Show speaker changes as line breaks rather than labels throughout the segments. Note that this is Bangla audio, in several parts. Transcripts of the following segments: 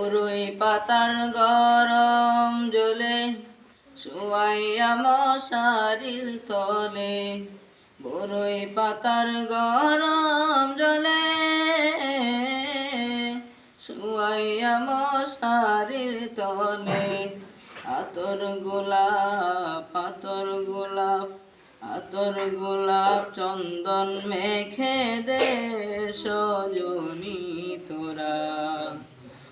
বরই পাতার গরম জলে, শুয়াইয়া মশারির তলে। বরই পাতার গরম জলে, শুয়াইয়া মশারির তলে। আতর গোলাপ আতর গোলাপ আতর গোলাপ চন্দন মেখে দে সজনি তোরা।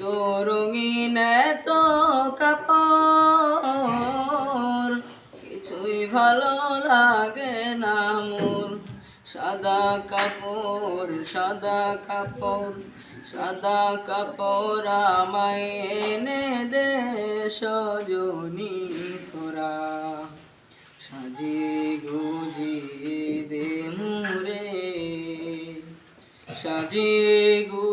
এত রঙিন এত কাপড়, কিছুই ভালো লাগে না মোর। সাদা কাপড় সাদা কাপড় সাদা কাপড় আমায় এনে দে সজনি তোরা সাজিয়ে গুজিয়ে দে মুরে সাজিয়ে গু